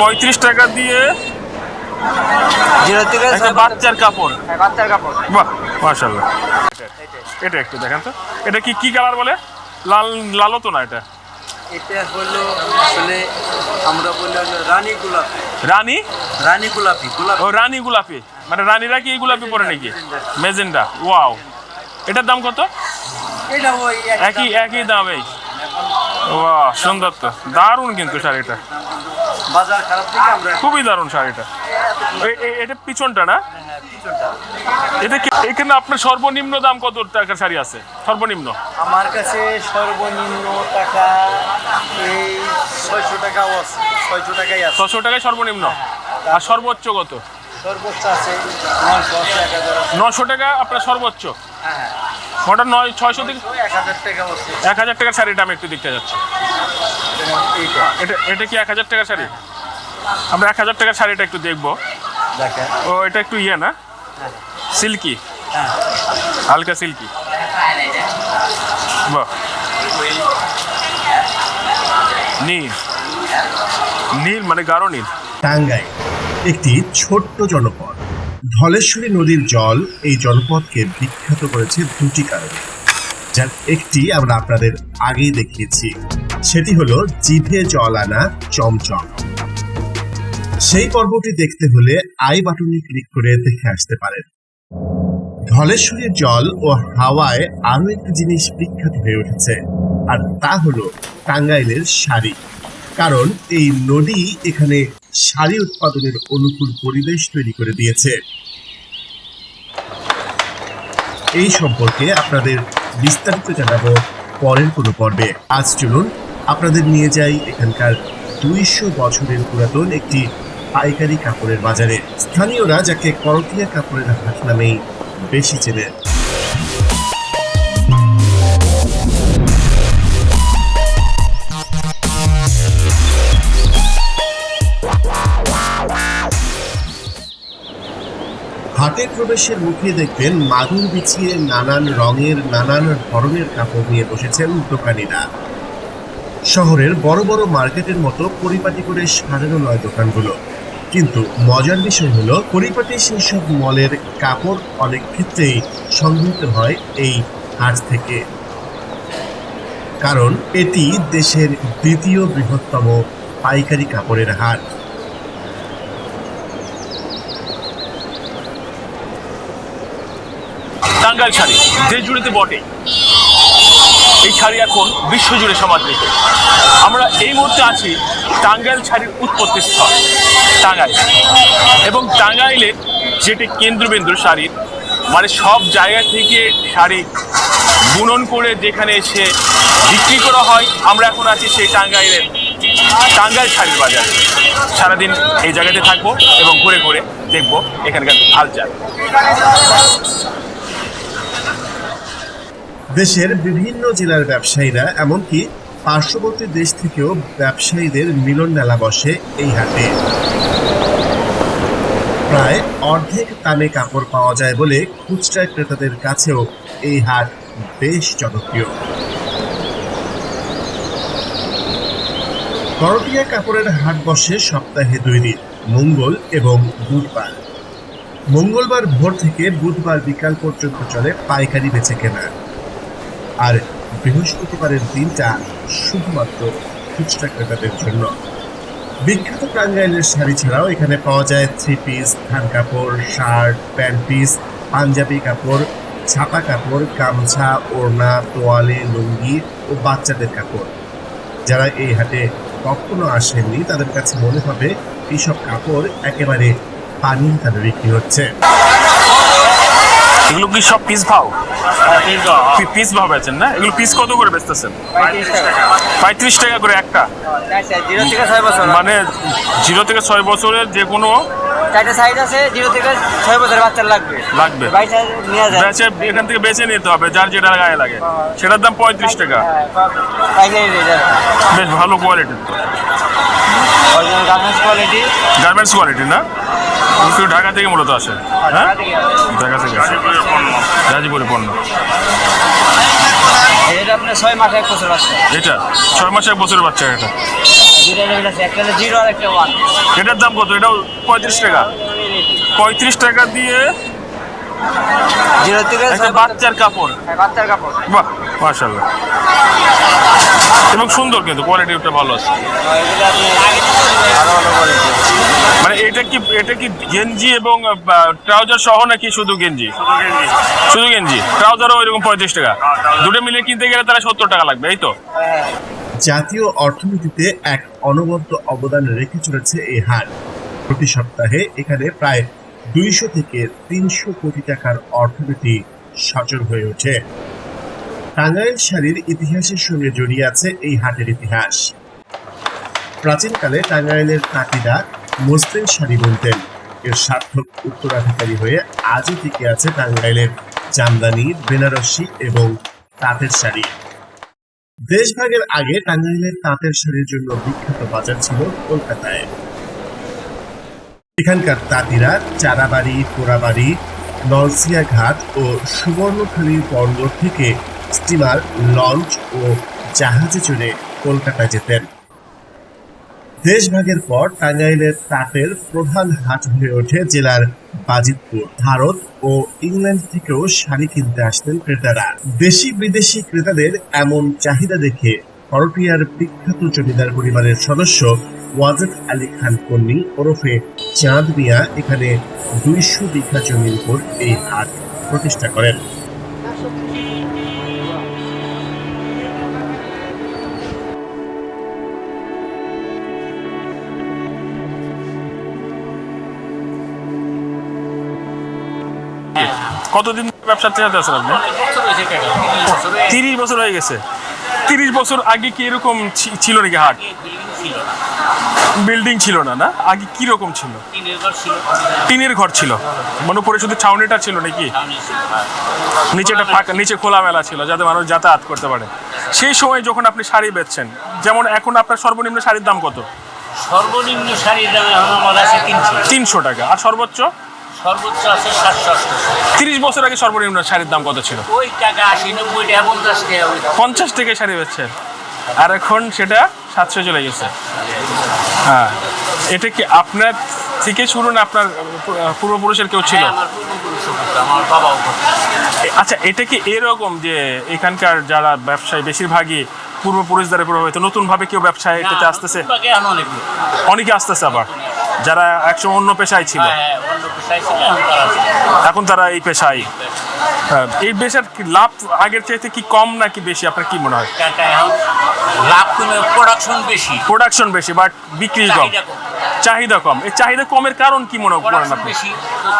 পঁয়ত্রিশ টাকা দিয়ে জিরো থেকে একটা বাচ্চার কাপড়। হ্যাঁ, বাচ্চার কাপড়। বাহ মাশাল্লাহ এটা একটু দেখেন তো। এটা কি কি কালার বলে? লাল লালও তো না এটা? এটা হলো আসলে আমরা বলি হলো রানী গোলাপি। রানী? রানী গোলাপি গোলাপি। ও রানী গোলাপি। মানে রানীরা কি এই গোলাপি পরে নাকি? মেজেন্ডা ওয়াও এটার দাম কত? এটা ওই একই একই দাম এই। বাহ সুন্দর তো। দারুণ কিন্তু শাড়িটা। বাজার খারাপ থেকে আমরা খুবই দারুণ শাড়িটা এটা। পিছনটা না? হ্যাঁ, এটা কি এখানে আপনার সর্বনিম্ন দাম কত টাকার শাড়ি আছে? সর্বনিম্ন। আমার কাছে সর্বনিম্ন টাকা এই ছয়শো টাকাও আছে ছয়শো টাকাই আছে। ছশো টাকায় সর্বনিম্ন? আর সর্বোচ্চ কত? সর্বোচ্চ আছে এক হাজার নশো টাকা আপনার সর্বোচ্চ? হ্যাঁ ওটা নয় ছয়শো থেকে এক হাজার আছে। এক হাজার টাকার শাড়িটা আমি একটু দেখতে যাচ্ছি। এইটা এটা এটা কি এক হাজার টাকার শাড়ি? আমরা এক হাজার টাকার শাড়িটা একটু দেখব। দেখেন। ও এটা একটু ইয়ে না? সিল্কি। হ্যাঁ। হালকা সিল্কি। বাহ। নীল। নীল মানে গাঢ় নীল। টাঙ্গাইল একটি ছোট্ট জনপদ। ধলেশ্বরী নদীর জল এই জনপদকে বিখ্যাত করেছে দুটি কারণে। যার একটি আমরা আপনাদের আগেই দেখিয়েছি। সেটি হলো জিভে জল আনা চমচম। সেই পর্বটি দেখতে হলে আই বাটনে ক্লিক করে দেখে আসতে পারেন। ধলেশ্বরীর জল ও হাওয়ায় আরও একটি জিনিস বিখ্যাত হয়ে উঠেছে, আর তা হলো টাঙ্গাইলের শাড়ি। কারণ এই নদী এখানে শাড়ি উৎপাদনের অনুকূল পরিবেশ তৈরি করে দিয়েছে। এই সম্পর্কে আপনাদের বিস্তারিত জানাব পরের কোনো পর্বে। আজ চলুন আপনাদের নিয়ে যাই এখানকার দুইশো বছরের পুরাতন একটি পাইকারি কাপড়ের বাজারে। স্থানীয়রা যাকে করটিয়া কাপড়ের হাট নামেই বেশি চেনে। হাটে প্রবেশের মুখে দেখবেন মাদুর বিছিয়ে নানান রঙের, নানান ধরনের কাপড় নিয়ে বসেছেন দোকানিরা। শহরের বড় বড় মার্কেটের মতো পরিপাটি করে সাজানো নয় দোকানগুলো। কিন্তু মজার বিষয় হলো, পরিপাটি সেই সব মলের কাপড় অনেক ক্ষেত্রেই সংগৃহীত হয় এই হাট থেকে। কারণ এটি দেশের দ্বিতীয় বৃহত্তম পাইকারি কাপড়ের হাট। টাঙ্গাইল শাড়ি দেশ জুড়েতে বটে। এই শাড়ি এখন বিশ্বজুড়ে সমাদৃত। আমরা এই মুহূর্তে আছি টাঙ্গাইল শাড়ির উৎপত্তি স্থল, টাঙ্গাইল। এবং টাঙ্গাইলের যেটি কেন্দ্রবিন্দু শাড়ির মানে সব জায়গা থেকে শাড়ি বুনন করে যেখানে এসে বিক্রি করা হয়, আমরা এখন আছি সেই টাঙ্গাইলের টাঙ্গাইল শাড়ির বাজার। সারাদিন এই জায়গাতে থাকব এবং ঘুরে ঘুরে দেখব এখানকার হালচাল। দেশের বিভিন্ন জেলার ব্যবসায়ীরা, এমনকি পার্শ্ববর্তী দেশ থেকেও ব্যবসায়ীদের মিলন মেলা বসে এই হাটে। প্রায় অর্ধেক দামে কাপড় পাওয়া যায় বলে খুচরা ক্রেতাদের কাছেও এই হাট বেশ জনপ্রিয়। করটিয়া কাপড়ের হাট বসে সপ্তাহে দুই দিন, মঙ্গল এবং বুধবার। মঙ্গলবার ভোর থেকে বুধবার বিকাল পর্যন্ত চলে পাইকারি বেচে কেনা। আর বৃহস্পতিবারের দিনটা শুধুমাত্র খুচরা ক্রেতাদের জন্য। বিখ্যাত টাঙ্গাইলের শাড়ি ছাড়াও এখানে পাওয়া যায় থ্রি পিস ধান কাপড় শার্ট প্যান্ট পিস পাঞ্জাবি কাপড়, ছাপা কাপড়, গামছা, ওড়না, তোয়ালে, লুঙ্গি ও বাচ্চাদের কাপড়। যারা এই হাটে কখনো আসেননি, তাদের কাছে মনে হবে এইসব কাপড় একেবারে পানির তাদের বিক্রি হচ্ছে। এগুলো কি সব পিস ভাও? পিস ভাও বেচেন না? এগুলো পিস কত করে বেচতেছেন? পঁয়ত্রিশ টাকা। করে একটা? বছর মানে জিরো থেকে ছয় বছরের যে কোনো চারটে সাইজ আছে জিরো থেকে ছয় বছর বাচ্চার লাগবে। লাগবে। বেচে এখান থেকে বেছে নিতে হবে যার যেটা গায়ে লাগে। সেটার দাম পঁয়ত্রিশ টাকা। হ্যাঁ, বেশ ভালো কোয়ালিটির তো। গার্মেন্টস কোয়ালিটি গার্মেন্টস কোয়ালিটি না? কিন্তু ঢাকা থেকে মূলত আসে। হ্যাঁ? ঢাকা থেকে আসে। গাজীপুরে পণ্য। এটা আপনার ছয় মাসে এক বছর বাচ্চা এটা? ছয় মাসে এক বছরের বাচ্চা এটা? এটার দাম কত? এটাও পঁয়ত্রিশ টাকা। পঁয়ত্রিশ টাকা দিয়ে বাচ্চার কাপড়। হ্যাঁ, বাচ্চার কাপড়। বাহ মাশাল্লাহ এবং সুন্দর কিন্তু কোয়ালিটিটা ভালো আছে। মানে এটা কি এটা কি গেঞ্জি এবং ট্রাউজার সহ নাকি শুধু গেঞ্জি? শুধু গেঞ্জি। ট্রাউজারও ওইরকম পঁয়ত্রিশ টাকা। দুটো মিলে কিনতে গেলে তারা সত্তর টাকা লাগবে এই তো? হ্যাঁ জাতীয় অর্থনীতিতে এক অনবদ্য অবদান রেখে চলেছে এই হার। প্রতি সপ্তাহে এখানে প্রায় দুইশো থেকে তিনশো কোটি টাকার অর্থনীতি সচল হয়ে ওঠে। টাঙ্গাইল শাড়ির ইতিহাসের সঙ্গে জড়িয়ে আছে এই হাটের ইতিহাস। প্রাচীনকালে টাঙ্গাইলের তাঁতিরা মসলিন শাড়ি বুনতেন। এর সার্থক উত্তরাধিকারী হয়ে আজও টিকে আছে টাঙ্গাইলের জামদানি, বেনারসি এবং তাঁতের শাড়ি। দেশভাগের আগে টাঙ্গাইলের তাঁতের শাড়ির জন্য বিখ্যাত বাজার ছিল কলকাতায়। এখানকার তাঁতিরা চারাবাড়ি, পোড়াবাড়ি নলসিয়া ঘাট ও সুবর্ণখালীর বন্দর থেকে স্টিমার, লঞ্চ ও জাহাজে চড়ে কলকাতা যেতেন। দেশভাগের পর টাঙ্গাইলের তাঁতের প্রধান হাট হয়ে ওঠে জেলার বাজিতপুর। ভারত ও ইংল্যান্ড থেকেও শাড়ি কিনতে আসতেন ক্রেতারা। দেশি বিদেশি ক্রেতাদের এমন চাহিদা দেখে করটিয়ার বিখ্যাত জমিদার পরিবারের সদস্য ওয়াজেদ আলী খান কন্নি ওরফে চাঁদ মিয়া এখানে দুইশো বিঘা জমির উপর এই হাট প্রতিষ্ঠা করেন। কতদিন ব্যবসার চালাতে আছেন আপনি? তিরিশ বছর হয়ে গেছে। তিরিশ বছর আগে কি এরকম ছিল নাকি হাট? বিল্ডিং ছিল না না? আগে কি রকম ছিল? টিনের ঘর ছিল। মানে উপরে শুধু ছাউনিটা ছিল নাকি? নিচেটা ফাঁকা নিচে খোলামেলা ছিল যাতে মানুষ যাতায়াত করতে পারে। সেই সময় যখন আপনি শাড়ি বেচছেন যেমন এখন আপনার সর্বনিম্ন শাড়ির দাম কত? সর্বনিম্ন শাড়ির দাম এখন আমার আছে তিনশো। তিনশো টাকা। আর সর্বোচ্চ? সর্বোচ্চ আছে সাতশো তিরিশ বছর আগে সর্বনিম্ন শাড়ির দাম কত ছিল? ওই টাকা আশি নব্বই টাকা পঞ্চাশ টাকা পঞ্চাশ শাড়ি বেচছেন আর এখন সেটা সাতশো চলে গেছে। হ্যাঁ। এটা কি আপনার থেকে শুরু না আপনার পূর্বপুরুষের কেউ ছিল? হ্যাঁ, আচ্ছা এটা কি এরকম যে এখানকার যারা ব্যবসায়ী বেশিরভাগই পূর্বপুরুষ দ্বারা প্রভাবিত নতুনভাবে কেউ ব্যবসায় এটাতে আসতেছে। অনেকে আসতেছে আবার। যারা একসময় অন্য পেশায় ছিল। হ্যাঁ, হ্যাঁ, তারা। এখন তারা এই পেশায়। হ্যাঁ, এই পেশার কি লাভ আগের চাইতে কি কম নাকি বেশি? আপনার কি মনে হয়? লাভ প্রোডাকশন বেশি। প্রোডাকশন বেশি বাট বিক্রি কম। চাহিদা কম। চাহিদা এই চাহিদা কমের কারণ কি মনে করেন আপনি?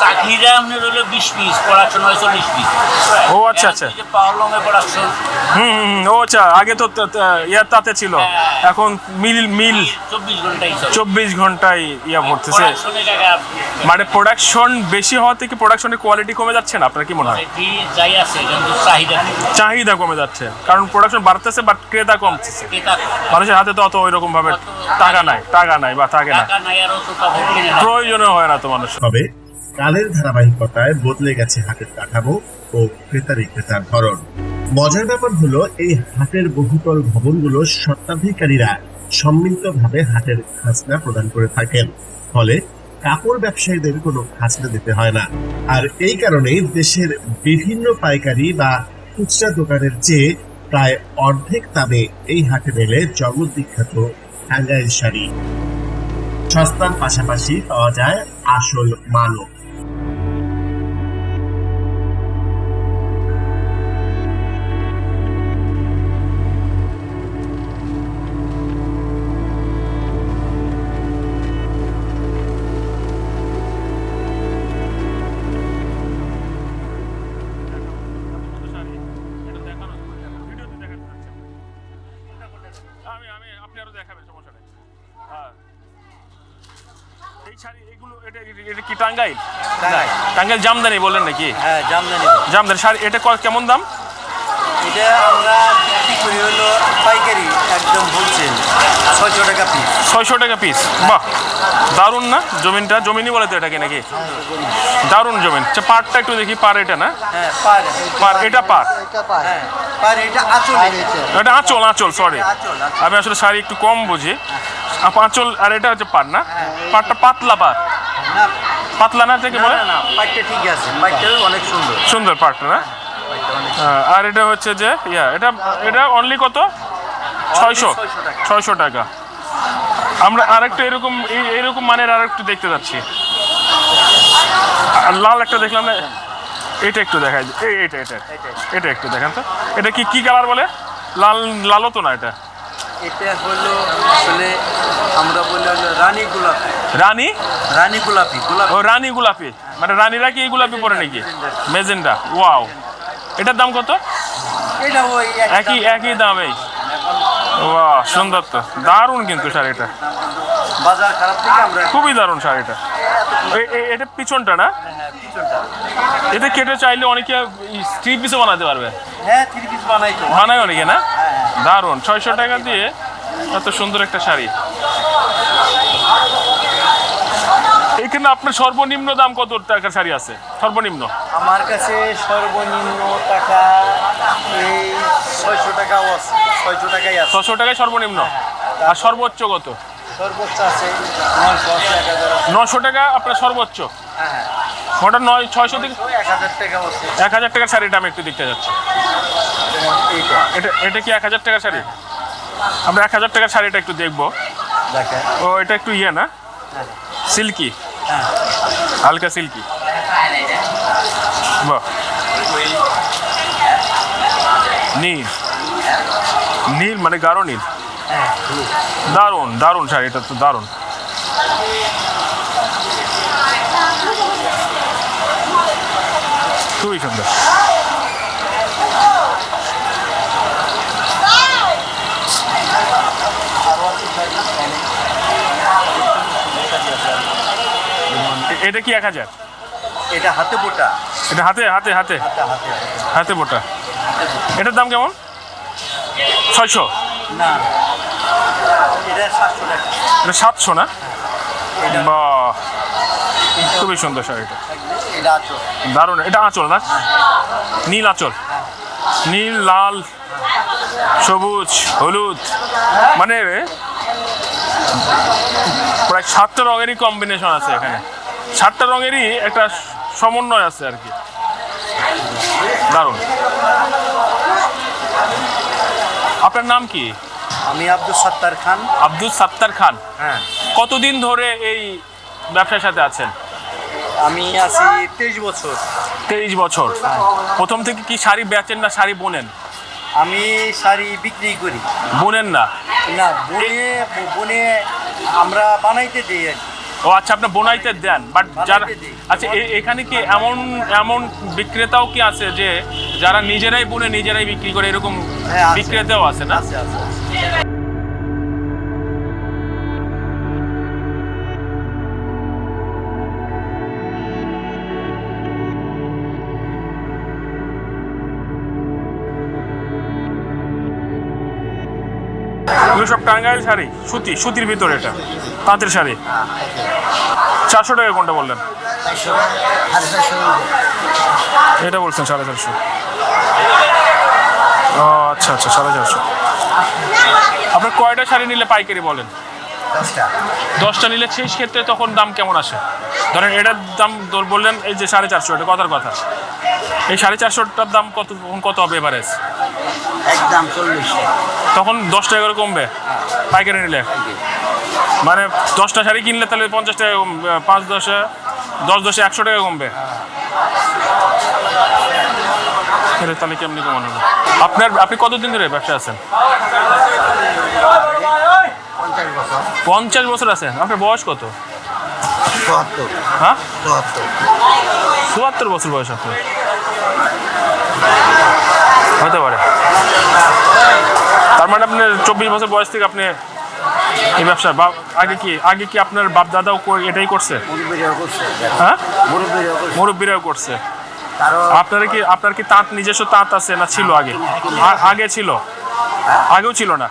চাকরিরা আপনার হলো বিশ পিস প্রোডাকশন হয় চল্লিশ পিস ও, আচ্ছা, আচ্ছা। পাওয়ার প্রোডাকশন হুম হুম ও আচ্ছা আগে তো ইয়ার তাতে ছিল। হ্যাঁ। এখন মিল মিল চব্বিশ ঘন্টাই চলে। চব্বিশ ঘন্টায় ইয়া ভরতেছে। মানে প্রোডাকশন বেশি হওয়া থেকে প্রোডাকশনের কোয়ালিটি কমে যাচ্ছে না? আপনার কি মনে হয়? যাই আছে চাহিদা চাহিদা কমে যাচ্ছে। কারণ প্রোডাকশন বাড়তেছে বাট ক্রেতা কমতেছে। মানুষের হাতে তো অত ওই রকম ভাবে টাকা নাই টাকা নাই বা থাকে না। টাকা নাই আর অত কাপড় কিনে না। প্রয়োজনও হয় না তো মানুষ তবে কালের ধারাবাহিকতায় বদলে গেছে হাটের কাঠামো ও ক্রেতা বিক্রেতার ধরন। মজার ব্যাপার হলো এই হাটের বহুতল ভবনগুলো স্বত্বাধিকারীরা সম্মিলিতভাবে হাটের খাজনা প্রদান করে থাকেন। ফলে কাপড় ব্যবসায়ীদের কোনো খাজনা দিতে হয় না। আর এই কারণেই দেশের বিভিন্ন পাইকারি বা খুচরা দোকানের চেয়ে প্রায় অর্ধেক দামে এই হাটে মেলে জগৎ বিখ্যাত টাঙ্গাইল শাড়ি সস্তার পাশাপাশি পাওয়া যায় আসল মানব আমি আরও দেখাবেন সমস্যা নেই। হ্যাঁ। এই শাড়ি এগুলো এটা এটা কি টাঙ্গাইল? টাঙ্গাইল। টাঙ্গাইল জামদানি বললেন নাকি? হ্যাঁ জামদানি জামদানি শাড়ি এটা কেমন দাম? এটা আমরা বিক্রি করি হলো পাইকারি একদম বলছেন ছয়শো টাকা পিস ছয়শো টাকা পিস বাহ। দারুণ না? জমিনটা? জমিনই বলে তো এটাকে নাকি? দারুণ জমিন। আচ্ছা পারটা একটু দেখি পার এটা না? হ্যাঁ পার পার এটা পার হ্যাঁ এটা আঁচল আঁচল সরি। আমি আসলে শাড়ি একটু কম বুঝি। আঁচল আর এটা হচ্ছে পাট না? পাটটা পাতলা পাট না। পাতলা না থেকে বলে? না, ঠিক আছে। অনেক সুন্দর। সুন্দর পাটটা না? হ্যাঁ, আর এটা হচ্ছে যে ইয়া এটা এটা অনলি কত? ছয়শো। ছয়শো টাকা। আমরা আরেকটা এরকম এই- এরকম মানের আরেকটু দেখতে যাচ্ছি। লাল একটা দেখলাম না এটা একটু দেখাই এই এটা এটা এটা একটু দেখেন তো। এটা কি কি কালার বলে? লাল লালও তো না এটা? এটা হলো আসলে আমরা বলি হলো রানী গোলাপি। রানী? রানী গোলাপি গোলাপি। ও রানী গোলাপি। মানে রানীরা কি এই গোলাপি পরে নাকি? Magenta wow. এটার দাম কত? এটা ওই একই একই দাম এই। বাহ সুন্দর তো। দারুণ কিন্তু শাড়িটা। বাজার খারাপ থেকে আমরা খুবই দারুণ শাড়িটা। এটা পিছনটা না? হ্যাঁ এটা কেটে চাইলে অনেকে থ্রি পিসও বানাতে পারবে। হ্যাঁ থ্রি পিস বানাই তো। বানায় অনেকে না? হ্যাঁ হ্যাঁ। দারুণ। ছয়শো টাকা দিয়ে এত সুন্দর একটা শাড়ি। এখানে আপনার সর্বনিম্ন দাম কত টাকার শাড়ি আছে? সর্বনিম্ন। আমার কাছে সর্বনিম্ন টাকা এই ছয়শো টাকাও আছে ছয়শো টাকাই আছে। ছশো টাকায় সর্বনিম্ন। আর সর্বোচ্চ কত? সর্বোচ্চ আছে নশো টাকা আপনার সর্বোচ্চ? হ্যাঁ হ্যাঁ। ওটা নয় ছয়শো থেকে এক হাজার টাকার শাড়িটা আমি একটু দেখতে যাচ্ছি। এটা এটা কি এক হাজার টাকার শাড়ি? আমরা এক হাজার টাকার শাড়িটা একটু দেখব। ও এটা একটু ইয়ে না? সিল্কি। হ্যাঁ। হালকা সিল্কি। বাহ। নীল। নীল মানে গাঢ় নীল। দারুণ দারুণ শাড়ি এটা তো দারুণ। খুবই সুন্দর। এটা কি এক হাজার? এটা হাতে বোটা। এটা হাতে হাতে হাতে। হাতে হাতে হাতে। বোটা। এটার দাম কেমন? ছয়শো? না। এটা সাতশো টাকা। এটা সাতশো না? বা খুবই সুন্দর শাড়িটা এটা। দারুণ এটা আঁচল না? নীল আঁচল। নীল লাল সবুজ হলুদ। মানে প্রায় সাতটা রঙেরই কম্বিনেশন আছে এখানে। সাতটা রঙেরই একটা সমন্বয় আছে আর কি। দারুণ। আপনার নাম কি? আমি আব্দুল সত্তার খান। আব্দুল সাত্তার খান। হ্যাঁ। কতদিন ধরে এই ব্যবসার সাথে আছেন? আমি আছি তেইশ বছর। তেইশ বছর। প্রথম থেকে কি শাড়ি বেচেন না শাড়ি বোনেন? আমি শাড়ি বিক্রি করি। বোনেন না? না বনে বনে আমরা বানাইতে দিই আর কি। ও আচ্ছা আপনি বোনাইতে দেন বাট যারা আচ্ছা এখানে কি এমন এমন বিক্রেতাও কি আছে যে যারা নিজেরাই বুনে নিজেরাই বিক্রি করে এরকম হ্যাঁ। বিক্রেতাও আছে না? এগুলো সব টাঙ্গাইল শাড়ি সুতি সুতির ভিতরে এটা তাঁতের শাড়ি। চারশো টাকা কোনটা বললেন? এটা বলছেন সাড়ে চারশো। ও আচ্ছা আচ্ছা সাড়ে চারশো। আপনার কয়টা শাড়ি নিলে পাইকারি বলেন? দশটা। নিলে সেই ক্ষেত্রে তখন দাম কেমন আসে? ধরেন এটার দাম বললেন এই যে সাড়ে চারশো এটা কথার কথা। এই সাড়ে চারশোটার দাম কত কত হবে এভারেজ একদম চল্লিশ তখন দশ টাকা করে কমবে? পাইকারি নিলে? মানে দশটা শাড়ি কিনলে তাহলে পঞ্চাশ টাকা কমবে পাঁচ দশে দশ দশে একশো টাকা কমবে? এটা তাহলে কেমনি কমানো হবে? আপনার আপনি কতদিন ধরে ব্যবসা আছেন? পঞ্চাশ বছর আছেন। আপনার বয়স কত? চুয়াত্তর। হ্যাঁ? চুয়াত্তর। বছর বয়স আপনার। হতে পারে। তার মানে আপনার চব্বিশ বছর বয়স থেকে আপনি এই ব্যবসা বা আগে কি আগে কি আপনার বাপ দাদাও এটাই করছে? হ্যাঁ? মুরব্বীরাও করছে। করছে। কারও আপনার কি আপনার কি তাঁত নিজস্ব তাঁত আছে না ছিল আগে? আগে ছিল? আগেও ছিল না।